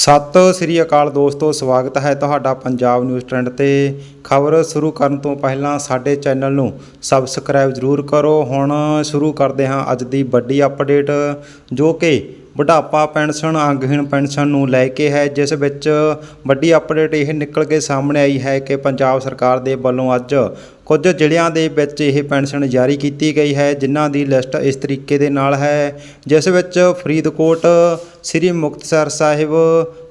ਸਤਿ ਸ੍ਰੀ ਅਕਾਲ ਦੋਸਤੋ, ਸਵਾਗਤ ਹੈ ਤੁਹਾਡਾ ਪੰਜਾਬ ਨਿਊਜ਼ ਟ੍ਰੈਂਡ ਤੇ। ਖਬਰ ਸ਼ੁਰੂ ਕਰਨ ਤੋਂ ਪਹਿਲਾਂ ਸਾਡੇ ਚੈਨਲ ਨੂੰ ਸਬਸਕ੍ਰਾਈਬ ਜ਼ਰੂਰ ਕਰੋ। ਹੁਣ ਸ਼ੁਰੂ ਕਰਦੇ ਹਾਂ ਅੱਜ ਦੀ ਵੱਡੀ ਅਪਡੇਟ, ਜੋ ਕਿ ਬੁਢਾਪਾ ਪੈਨਸ਼ਨ, ਅੰਗਹੀਣ ਪੈਨਸ਼ਨ ਨੂੰ ਲੈ ਕੇ ਹੈ, ਜਿਸ ਵਿੱਚ ਵੱਡੀ ਅਪਡੇਟ ਇਹ ਨਿਕਲ ਕੇ ਸਾਹਮਣੇ ਆਈ ਹੈ ਕਿ ਪੰਜਾਬ ਸਰਕਾਰ ਦੇ ਵੱਲੋਂ ਅੱਜ ਕੁਝ ਜ਼ਿਲ੍ਹਿਆਂ ਦੇ ਵਿੱਚ ਇਹ ਪੈਨਸ਼ਨ ਜਾਰੀ ਕੀਤੀ ਗਈ ਹੈ, ਜਿਨ੍ਹਾਂ ਦੀ ਲਿਸਟ ਇਸ ਤਰੀਕੇ ਦੇ ਨਾਲ ਹੈ, ਜਿਸ ਵਿੱਚ ਫਰੀਦਕੋਟ, ਸ੍ਰੀ ਮੁਕਤਸਰ ਸਾਹਿਬ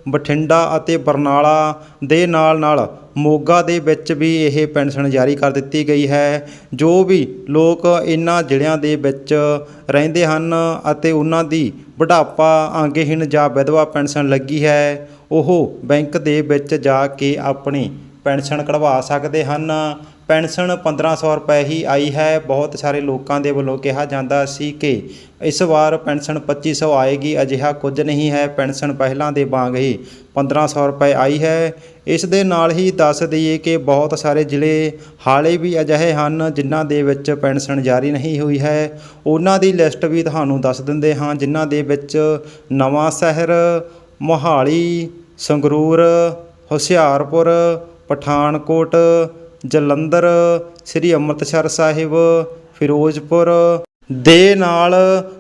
ਬਠਿੰਡਾ ਅਤੇ ਬਰਨਾਲਾ ਦੇ ਨਾਲ ਨਾਲ ਮੋਗਾ ਦੇ ਵਿੱਚ ਵੀ ਇਹ ਪੈਨਸ਼ਨ ਜਾਰੀ ਕਰ ਦਿੱਤੀ ਗਈ ਹੈ, ਜੋ ਵੀ ਲੋਕ ਇਹਨਾਂ ਜ਼ਿਲ੍ਹਿਆਂ ਦੇ ਵਿੱਚ ਰਹਿੰਦੇ ਹਨ ਅਤੇ ਉਹਨਾਂ ਦੀ ਬੁਢਾਪਾ, ਅੰਗਹੀਣ ਜਾਂ ਵਿਧਵਾ ਪੈਨਸ਼ਨ ਲੱਗੀ ਹੈ, ਉਹ ਬੈਂਕ ਦੇ ਵਿੱਚ ਜਾ ਕੇ ਆਪਣੀ ਪੈਨਸ਼ਨ ਕਢਵਾ ਸਕਦੇ ਹਨ। ਪੈਨਸ਼ਨ 1500 ਰੁਪਏ ਹੀ ਆਈ ਹੈ। ਬਹੁਤ ਸਾਰੇ ਲੋਕਾਂ ਦੇ ਵੱਲੋਂ ਕਿਹਾ ਜਾਂਦਾ ਸੀ ਕਿ ਇਸ ਵਾਰ ਪੈਨਸ਼ਨ 2500 ਆਏਗੀ, ਅਜਿਹਾ ਕੁਝ ਨਹੀਂ ਹੈ। ਪੈਨਸ਼ਨ ਪਹਿਲਾਂ ਦੇ ਵਾਂਗ ਹੀ 1500 ਰੁਪਏ ਆਈ ਹੈ। ਇਸ ਦੇ ਨਾਲ ਹੀ ਦੱਸ ਦਈਏ ਕਿ ਬਹੁਤ ਸਾਰੇ ਜ਼ਿਲ੍ਹੇ ਹਾਲੇ ਵੀ ਅਜਿਹੇ ਹਨ ਜਿਨ੍ਹਾਂ ਦੇ ਵਿੱਚ ਪੈਨਸ਼ਨ ਜਾਰੀ ਨਹੀਂ ਹੋਈ ਹੈ। ਉਹਨਾਂ ਦੀ ਲਿਸਟ ਵੀ ਤੁਹਾਨੂੰ ਦੱਸ ਦਿੰਦੇ ਹਾਂ, ਜਿਨ੍ਹਾਂ ਦੇ ਵਿੱਚ ਨਵਾਂ ਸ਼ਹਿਰ, ਮੋਹਾਲੀ, ਸੰਗਰੂਰ, ਹੁਸ਼ਿਆਰਪੁਰ, ਪਠਾਨਕੋਟ ਜਲੰਧਰ, ਸ੍ਰੀ ਅੰਮ੍ਰਿਤਸਰ ਸਾਹਿਬ, ਫਿਰੋਜ਼ਪੁਰ। ਦੇ ਨਾਲ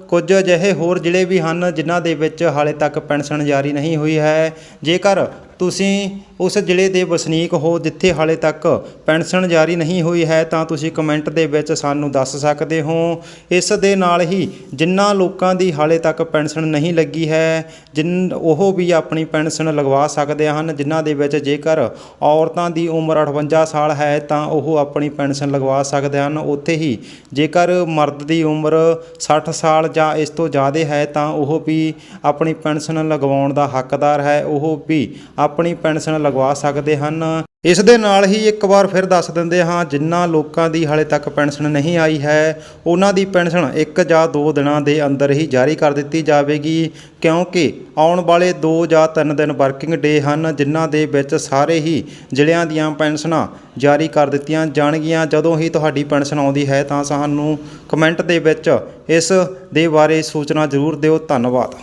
ਕੁਝ ਅਜਿਹੇ ਹੋਰ ਜ਼ਿਲ੍ਹੇ ਵੀ ਹਨ ਜਿਨ੍ਹਾਂ ਦੇ ਵਿੱਚ ਹਾਲੇ ਤੱਕ ਪੈਨਸ਼ਨ ਜਾਰੀ ਨਹੀਂ ਹੋਈ ਹੈ। ਜੇਕਰ ਤੁਸੀਂ ਉਸ ਜ਼ਿਲ੍ਹੇ ਦੇ ਵਸਨੀਕ ਹੋ, ਜਿੱਥੇ ਹਾਲੇ ਤੱਕ ਪੈਨਸ਼ਨ ਜਾਰੀ ਨਹੀਂ ਹੋਈ ਹੈ, ਤਾਂ ਤੁਸੀਂ ਕਮੈਂਟ ਦੇ ਵਿੱਚ ਸਾਨੂੰ ਦੱਸ ਸਕਦੇ ਹੋ। ਇਸ ਦੇ ਨਾਲ ਹੀ ਜਿਨ੍ਹਾਂ ਲੋਕਾਂ ਦੀ ਹਾਲੇ ਤੱਕ ਪੈਨਸ਼ਨ ਨਹੀਂ ਲੱਗੀ ਹੈ, ਜਿਨ, ਉਹ ਵੀ ਆਪਣੀ ਪੈਨਸ਼ਨ ਲਗਵਾ ਸਕਦੇ ਹਨ, ਜਿਨ੍ਹਾਂ ਦੇ ਵਿੱਚ ਜੇਕਰ ਔਰਤਾਂ ਦੀ ਉਮਰ 58 ਸਾਲ ਹੈ, ਤਾਂ ਉਹ ਆਪਣੀ ਪੈਨਸ਼ਨ ਲਗਵਾ ਸਕਦੇ ਹਨ। ਉੱਥੇ ਹੀ ਜੇਕਰ ਮਰਦ ਦੀ ਉਮਰ 60 ਸਾਲ ਜਾਂ ਇਸ ਤੋਂ ਜ਼ਿਆਦਾ ਹੈ, ਤਾਂ ਉਹ ਵੀ ਆਪਣੀ ਪੈਨਸ਼ਨ ਲਗਵਾਉਣ ਦਾ ਹੱਕਦਾਰ ਹੈ। ਉਹ ਵੀ ਆਪਣੀ ਪੈਨਸ਼ਨ ਲਗਵਾ ਸਕਦੇ ਹਨ। ਇਸ ਦੇ ਨਾਲ ਹੀ ਇੱਕ ਵਾਰ ਫਿਰ ਦੱਸ ਦਿੰਦੇ ਹਾਂ ਜਿਨ੍ਹਾਂ ਲੋਕਾਂ ਦੀ ਹਾਲੇ ਤੱਕ ਪੈਨਸ਼ਨ ਨਹੀਂ ਆਈ ਹੈ, ਉਹਨਾਂ ਦੀ ਪੈਨਸ਼ਨ ਇੱਕ ਜਾਂ ਦੋ ਦਿਨਾਂ ਦੇ ਅੰਦਰ ਹੀ ਜਾਰੀ ਕਰ ਦਿੱਤੀ ਜਾਵੇਗੀ, ਕਿਉਂਕਿ ਆਉਣ ਵਾਲੇ 2 ਜਾਂ 3 ਦਿਨ ਵਰਕਿੰਗ ਡੇ ਹਨ, ਜਿਨ੍ਹਾਂ ਦੇ ਵਿੱਚ ਸਾਰੇ ਹੀ ਜ਼ਿਲ੍ਹਿਆਂ ਦੀਆਂ ਪੈਨਸ਼ਨਾਂ ਜਾਰੀ ਕਰ ਦਿੱਤੀਆਂ ਜਾਣਗੀਆਂ। ਜਦੋਂ ਹੀ ਤੁਹਾਡੀ ਪੈਨਸ਼ਨ ਆਉਂਦੀ ਹੈ ਤਾਂ ਸਾਨੂੰ ਕਮੈਂਟ ਦੇ ਵਿੱਚ ਇਸ ਦੇ ਬਾਰੇ ਸੂਚਨਾ ਜ਼ਰੂਰ ਦਿਓ। ਧੰਨਵਾਦ।